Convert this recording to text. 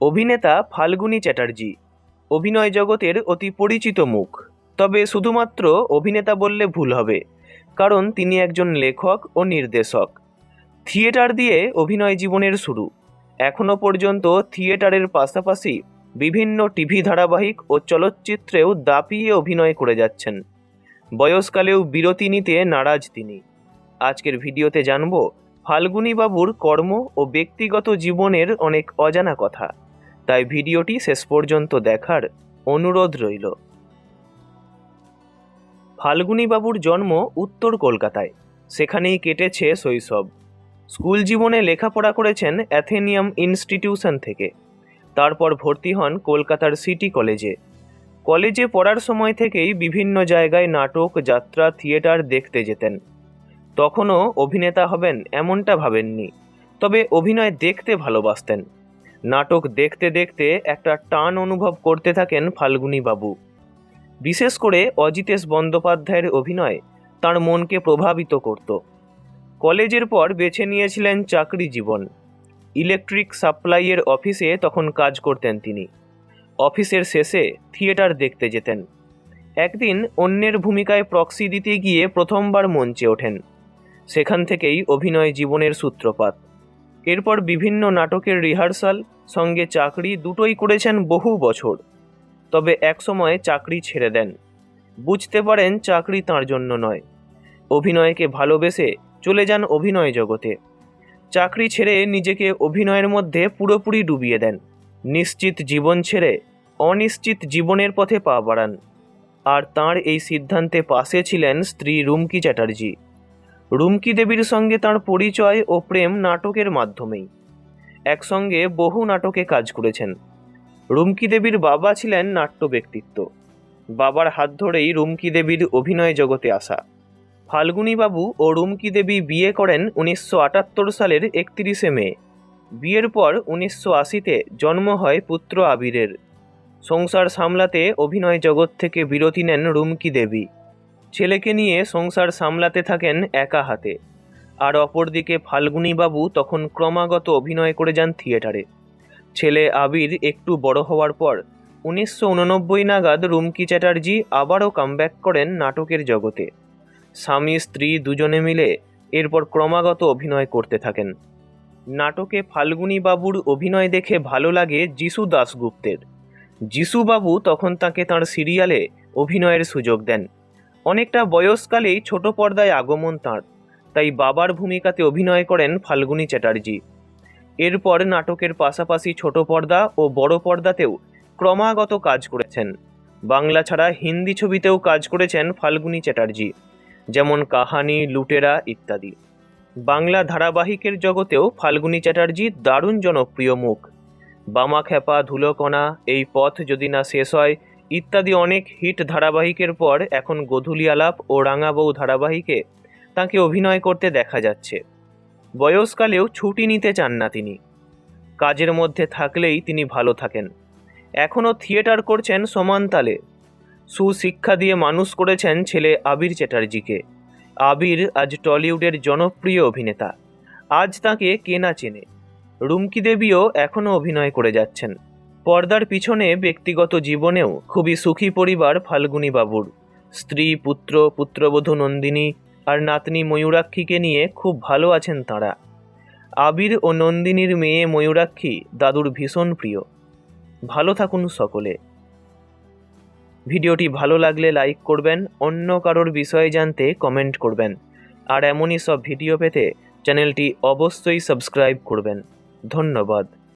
অভিনেতা ফাল্গুনী চ্যাটার্জি। অভিনয় জগতের অতি পরিচিত মুখ। তবে শুধুমাত্র অভিনেতা বললে ভুল হবে, কারণ তিনি একজন লেখক ও নির্দেশক। থিয়েটার দিয়ে অভিনয় জীবনের শুরু। এখনও পর্যন্ত থিয়েটারের পাশাপাশি বিভিন্ন টিভি ধারাবাহিক ও চলচ্চিত্রেও দাপিয়ে অভিনয় করে যাচ্ছেন। বয়সকালেও বিরতি নিতে নারাজ তিনি। আজকের ভিডিওতে জানব ফাল্গুনী বাবুর কর্ম ও ব্যক্তিগত জীবনের অনেক অজানা কথা। তাই ভিডিওটি শেষ পর্যন্ত দেখার অনুরোধ রইল। ফাল্গুনী বাবুর জন্ম উত্তর কলকাতায়। সেখানেই কেটেছে শৈশব। স্কুল জীবনে লেখাপড়া করেছেন অ্যাথেনিয়াম ইনস্টিটিউশন থেকে। তারপর ভর্তি হন কলকাতার সিটি কলেজে। কলেজে পড়ার সময় থেকেই বিভিন্ন জায়গায় নাটক, যাত্রা, থিয়েটার দেখতে যেতেন। তখনও অভিনেতা হবেন এমনটা ভাবেননি, তবে অভিনয় দেখতে ভালোবাসতেন। নাটক দেখতে দেখতে একটা টান অনুভব করতে থাকেন ফাল্গুনী বাবু। বিশেষ করে অজিতেশ বন্দ্যোপাধ্যায়ের অভিনয় তার মনকে প্রভাবিত করত। কলেজের পর বেছে নিয়েছিলেন চাকরি জীবন। ইলেকট্রিক সাপ্লাইয়ের অফিসে তখন কাজ করতেন তিনি। অফিসের শেষে থিয়েটার দেখতে যেতেন। একদিন অন্যের ভূমিকায় প্রক্সি দিতে গিয়ে প্রথমবার মঞ্চে ওঠেন। সেখান থেকেই অভিনয় জীবনের সূত্রপাত। এরপর বিভিন্ন নাটকের রিহার্সাল সঙ্গে চাকরি দুটোই করেছেন বহু বছর। তবে একসময় চাকরি ছেড়ে দেন। বুঝতে পারেন চাকরি তার জন্য নয়। অভিনয়কে ভালোবেসে চলে যান অভিনয় জগতে। চাকরি ছেড়ে নিজেকে অভিনয়ের মধ্যে পুরোপুরি ডুবিয়ে দেন। নিশ্চিত জীবন ছেড়ে অনিশ্চিত জীবনের পথে পা বাড়ান। আর তাঁর এই সিদ্ধান্তে পাশে ছিলেন স্ত্রী রুমকি চ্যাটার্জি। রুমকি দেবীর সঙ্গে তার পরিচয় ও প্রেম নাটকের মাধ্যমেই। একসঙ্গে বহু নাটকে কাজ করেছেন। রুমকি দেবীর বাবা ছিলেন নাট্য ব্যক্তিত্ব। বাবার হাত ধরেই রুমকি দেবীর অভিনয় জগতে আসা। ফাল্গুনী বাবু ও রুমকি দেবী বিয়ে করেন উনিশশো আটাত্তর সালের একত্রিশে মে। বিয়ের পর উনিশশো আশিতে জন্ম হয় পুত্র আবিরের। সংসার সামলাতে অভিনয় জগৎ থেকে বিরতি নেন রুমকি দেবী। ছেলেকে নিয়ে সংসার সামলাতে থাকেন একা হাতে। আর অপরদিকে ফাল্গুনী বাবু তখন ক্রমাগত অভিনয় করে যান থিয়েটারে। ছেলে আবির একটু বড় হওয়ার পর উনিশশো উননব্বই নাগাদ রুমকি চ্যাটার্জি আবারও কামব্যাক করেন নাটকের জগতে। স্বামী, স্ত্রী দুজনে মিলে এরপর ক্রমাগত অভিনয় করতে থাকেন। নাটকে ফাল্গুনী বাবুর অভিনয় দেখে ভালো লাগে যিশু দাশগুপ্তের। যিশু বাবু তখন তাকে তার সিরিয়ালে অভিনয়ের সুযোগ দেন। অনেকটা বয়সকালেই ছোট পর্দায় আগমন তাঁর। তাই বাবার ভূমিকাতে অভিনয় করেন ফাল্গুনী চ্যাটার্জি। এরপর নাটকের পাশাপাশি ছোট পর্দা ও বড় পর্দাতেও ক্রমাগত কাজ করেছেন। বাংলা ছাড়া হিন্দি ছবিতেও কাজ করেছেন ফাল্গুনী চ্যাটার্জি, যেমন কাহানি, লুটেরা ইত্যাদি। বাংলা ধারাবাহিকের জগতেও ফাল্গুনী চ্যাটার্জি দারুণ জনপ্রিয় মুখ। বামা খেপা ধুলোকণা, এই পথ যদি না শেষ হয়, ইত্যাদি অনেক হিট ধারাবাহিকের পর এখন গধূলি আলাপ ও রাঙাবউ ধারাবাহিকে তাকে অভিনয় করতে দেখা যাচ্ছে। বয়সকালেও ছুটি নিতে চান না তিনি। কাজের মধ্যে থাকলেই তিনি ভালো থাকেন। এখনও থিয়েটার করছেন সমান তালে। সুশিক্ষা দিয়ে মানুষ করেছেন ছেলে আবির চ্যাটার্জিকে। আবির আজ টলিউডের জনপ্রিয় অভিনেতা। আজ তাকে কে না চেনে। রুমকি দেবীও এখনও অভিনয় করে যাচ্ছেন। পর্দার পিছনে ব্যক্তিগত জীবনেও খুবই সুখী পরিবার ফাল্গুনী বাবুর স্ত্রী, পুত্র, পুত্রবধূ নন্দিনী আর নাতনি ময়ূরাক্ষীকে নিয়ে খুব ভালো আছেন তাঁরা। আবির ও নন্দিনীর মেয়ে ময়ূরাক্ষী দাদুর ভীষণ প্রিয়। ভালো থাকুন সকলে। ভিডিওটি ভালো লাগলে লাইক করবেন, অন্য কারোর বিষয়ে জানতে কমেন্ট করবেন। আর এমনই সব ভিডিও পেতে চ্যানেলটি অবশ্যই সাবস্ক্রাইব করবেন। ধন্যবাদ।